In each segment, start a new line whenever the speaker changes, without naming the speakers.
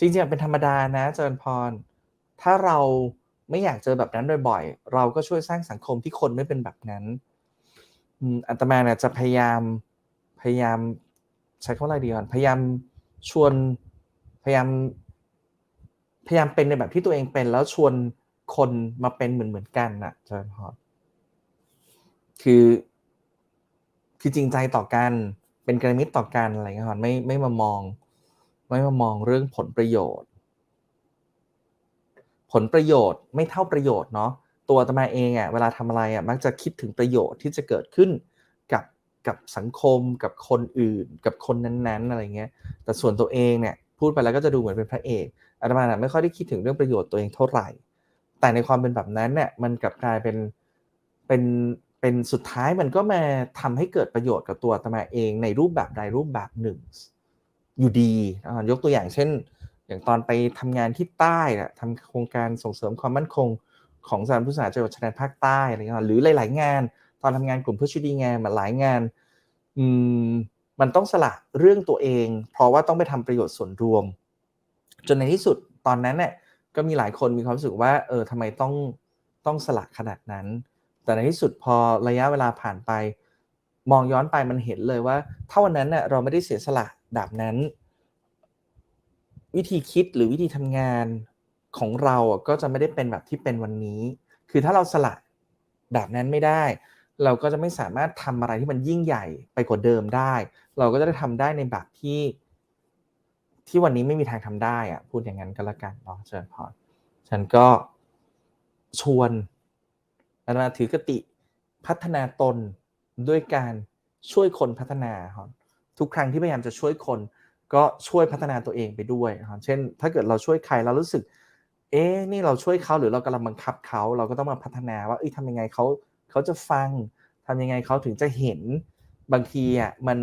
จริงๆเป็นธรรมดานะเจริญพร ถ้าเราไม่อยากเจอแบบนั้นบ่อยๆ เราก็ช่วยสร้างสังคมที่คนไม่เป็นแบบนั้นอืมอาตมาเนี่ยจะพยายามพยายามใช้คำว่าอะไรดีก่อนพยายามชวนพยายามพยายามเป็นในแบบที่ตัวเองเป็น แล้วชวนคนมาเป็นเหมือนเหมือนกันน่ะเจริญพรคือคือจริงใจต่อกัน เป็นกระมิตรต่อกันอะไรเงี้ยครับไม่ไม่มามอง ไม่มามองเรื่องผลประโยชน์ ผลประโยชน์ไม่เท่าประโยชน์เนาะตัวตมาเองอะ่ะเวลาทำอะไรอะ่ะมักจะคิดถึงประโยชน์ที่จะเกิดขึ้นกับกับสังคมกับคนอื่น กับคนนั้นๆอะไรเงี้ยแต่ส่วนตัวเองเนี่ยพูดไปแล้วก็จะดูเหมือนเป็นพระเอกอาตมาน่ะไม่ค่อยได้คิดถึงเรื่องประโยชน์ตัวเองเท่าไหร่ แต่ในความเป็นแบบนั้นเนี่ยมันกลับกลายเป็นเป็นเป็นสุดท้ายมันก็มาทำให้เกิดประโยชน์กับตัวอาตมาเองในรูปแบบใดรูปแบบหนึ่ง อยู่ดียกตัวอย่างเช่น อย่างตอนไปทำงานที่ใต้นะทำโครงการส่งเสริมความมั่นคงของสานพุทธศาสนาจังหวัดชายแดนภาคใต้อะไรเงี้ยหรือหลาย ๆ งาน ตอนทำงานกลุ่มเพื่อชีวิตดีงานมาหลายงานอืมมันต้องสละเรื่องตัวเอง เพราะว่าต้องไปทำประโยชน์ส่วนรวม จนในที่สุดตอนนั้นเนี่ยก็มีหลายคนมีความรู้สึกว่าเออทำไมต้องต้องสละขนาดนั้น แต่ในที่สุดพอระยะเวลาผ่านไป มองย้อนไปมันเห็นเลยว่า ถ้าวันนั้นเนี่ยเราไม่ได้เสียสละ แบบนั้น วิธีคิดหรือวิธีทำงานของเราก็จะไม่ได้เป็นแบบที่เป็นวันนี้ คือถ้าเราสละแบบนั้นไม่ได้ เราก็จะไม่สามารถทำอะไรที่มันยิ่งใหญ่ไปกว่าเดิมได้ เราก็จะได้ทำได้ในแบบที่ ที่วันนี้ไม่มีทางทำได้อะพูดอย่างนั้นก็แล้วกันเนาะเชิญพรฉันก็ชวนอามาถือกติพัฒนาตนด้วยการช่วยคนพัฒนาครับ ทุกครั้งที่พยายามจะช่วยคน ก็ช่วยพัฒนาตัวเองไปด้วยครับเช่น ถ้าเกิดเราช่วยใครเรารู้สึก เอ๊ะนี่เราช่วยเขาหรือเรากำลังบังคับเขา เราก็ต้องมาพัฒนาว่าเอ้ยทำยังไงเขาเขาจะฟังทำยังไงเขาถึงจะเห็นบางทีอะมัน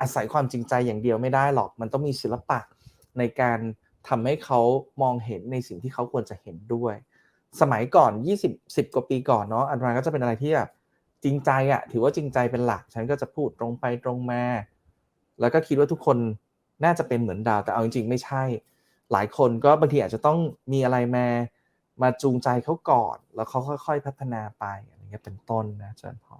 อาศัยความจริงใจอย่างเดียวไม่ได้หรอกมันต้องมีศิลปะในการทำให้เขามองเห็นในสิ่งที่เขาควรจะเห็นด้วย สมัยก่อน 20 10 กว่าปีก่อนเนาะอันมาก็จะเป็นอะไรที่แบบจริงใจอะถือว่าจริงใจเป็นหลัก ฉันก็จะพูดตรงไปตรงมา แล้วก็คิดว่าทุกคนน่าจะเป็นเหมือนดาวแต่เอาจริงๆ ไม่ใช่ หลายคนก็บางทีอาจจะต้องมีอะไรมามาจูงใจเขาก่อน แล้วเขาค่อย ๆ พัฒนาไปอย่างเงี้ยเป็นต้นนะอาจารย์พอ